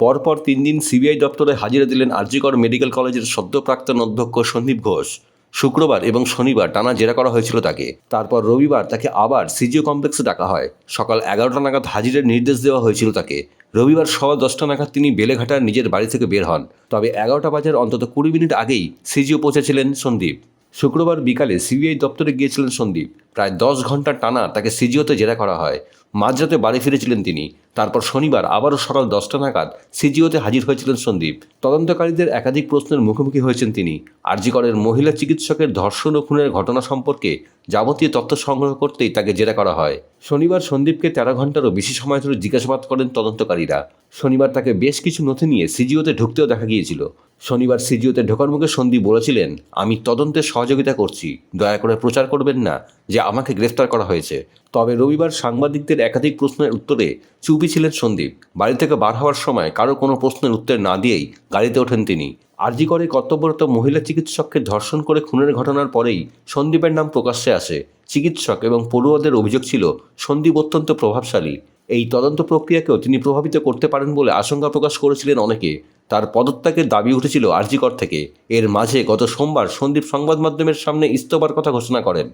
পরপর তিন দিন সিবিআই দপ্তরে হাজিরা দিলেন আরজিকর মেডিকেল কলেজের সদ্য প্রাক্তন অধ্যক্ষ সন্দীপ ঘোষ। শুক্রবার এবং শনিবার টানা জেরা করা হয়েছিল তাকে। তারপর রবিবার তাকে আবার সিজিও কমপ্লেক্সে ডাকা হয়। সকাল এগারোটা নাগাদ হাজিরের নির্দেশ দেওয়া হয়েছিল তাকে। রবিবার সওয়া দশটা নাগাদ তিনি বেলেঘাটার নিজের বাড়ি থেকে বের হন। তবে এগারোটা বাজার অন্তত কুড়ি মিনিট আগেই সিজিও পৌঁছেছিলেন সন্দীপ। শুক্রবার বিকালে সিবিআই দপ্তরে গিয়েছিলেন সন্দীপ। প্রায় দশ ঘণ্টা টানা তাকে সিজিওতে জেরা করা হয়। মাঝরাতে বাড়ি ফিরেছিলেন তিনি। তারপর শনিবার আবারও সকাল দশটা নাগাদ সিজিওতে হাজির হয়েছিলেন সন্দীপ। তদন্তকারীদের একাধিক প্রশ্নের মুখোমুখি হয়েছেন তিনি। আরজিকরের মহিলা চিকিৎসকের ধর্ষণ ও খুনের ঘটনা সম্পর্কে যাবতীয় তথ্য সংগ্রহ করতেই তাকে জেরা করা হয়। শনিবার সন্দীপকে তেরো ঘন্টারও বেশি সময় ধরে জিজ্ঞাসাবাদ করেন তদন্তকারীরা। শনিবার তাকে বেশ কিছু নথি নিয়ে সিজিওতে ঢুকতেও দেখা গিয়েছিল। শনিবার সিজিওতে ঢোকার মুখে সন্দীপ বলেছিলেন, আমি তদন্তে সহযোগিতা করছি, দয়া করে প্রচার করবেন না যে আমাকে গ্রেফতার করা হয়েছে। তবে রবিবার সাংবাদিকদের একাধিক প্রশ্নের উত্তরে চুপি ছিলেন সন্দীপ। বাড়ি থেকে বার হওয়ার সময় কারও কোনো প্রশ্নের উত্তর না দিয়েই গাড়িতে ওঠেন তিনি। আরজি করে কর্তব্যরত মহিলা চিকিৎসককে ধর্ষণ করে খুনের ঘটনার পরেই সন্দীপের নাম প্রকাশ্যে আসে। চিকিৎসক এবং পড়ুয়াদের অভিযোগ ছিল, সন্দীপ অত্যন্ত প্রভাবশালী। এই তদন্ত প্রক্রিয়াকেও তিনি প্রভাবিত করতে পারেন বলে আশঙ্কা প্রকাশ করেছিলেন অনেকে। তার পদত্যাগের দাবি উঠেছিল আরজিকর থেকে। এর মাঝে গত সোমবার সন্দীপ সংবাদ মাধ্যমের সামনে ইস্তফার কথা ঘোষণা করেন।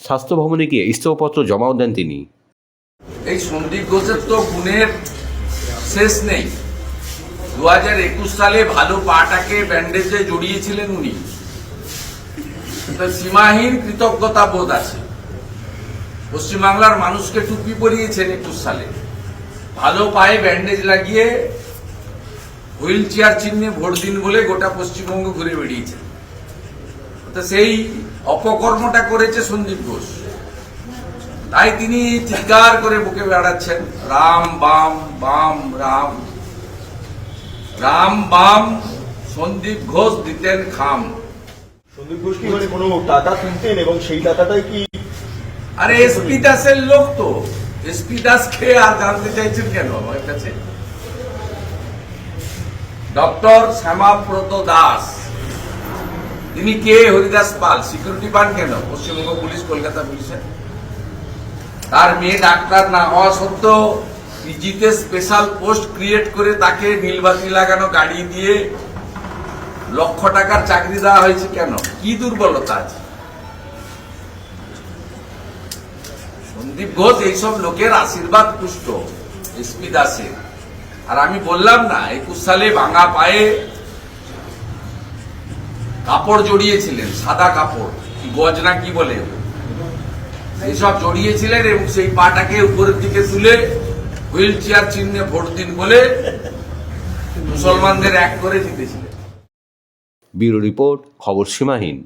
স্বাস্থ্য ভবনে গিয়ে ইস্তফাপত্র জমাও দেন তিনি। এই সন্দীপ ঘোষের তো গুণের শেষ নেই। দু হাজার একুশ সালে ভালো পাটাকে ব্যান্ডেজে জড়িয়েছিলেন উনি। সীমাহীন কৃতজ্ঞতা বোধ আছে। পশ্চিমবাংলার মানুষকে টুপি পরিয়েছেন একুশ সালে। ভালো পায়ে ব্যান্ডেজ লাগিয়ে হুইল চেয়ার চিহ্নে ভোট দিন বলে গোটা পশ্চিমবঙ্গ ঘুরে বেরিয়েছেন তো সেই অপকর্মটা করেছে সন্দীপ ঘোষ। তাই তিনি চিৎকার করে বুকে বেড়াচ্ছেন। রাম বাম বাম রাম। রাম বাম সন্দীপ ঘোষ দিতেন খাম। সন্দীপ ঘোষ কি মানে কোনো টাকা কিনতেন এবং সেই টাকাটাই কি আরে এসপি দাসের লোক তো। এসপি দাসকে আর জানতে চাইছেন কেন আমার কাছে? ডক্টর শ্যামাব্রত দাস। তিনি কে? হরিদাস পাল। সিকিউরিটি পান কেন? পশ্চিমবঙ্গ পুলিশ, কলকাতা পুলিশের তার মেয়ে ডাক্তার না হওয়া সত্ত্বেও পিজিতে স্পেশাল পোস্ট ক্রিয়েট করে তাকে নীলবাতি লাগানো গাড়ি দিয়ে লক্ষ টাকার চাকরি দেওয়া হয়েছে কেন? কি দুর্বলতা আছে? সন্দীপ ঘোষ, এইসব লোকের আশীর্বাদ পুষ্ট। এসপি দাসের। আর আমি বললাম না একুশ সালে ভাঙা পায়ে কাপড় জড়িয়েছিলেন, সাদা কাপড় গজ না কি বলে? এইসব জড়িয়েছিলেন এবং সেই পাটাকে উপরের দিকে তুলে হুইল চেয়ার চিহ্নে ভোট দিন বলে মুসলমানদের এক করে জিতেছিলেন। ব্যুরো রিপোর্ট, খবর সীমাহীন।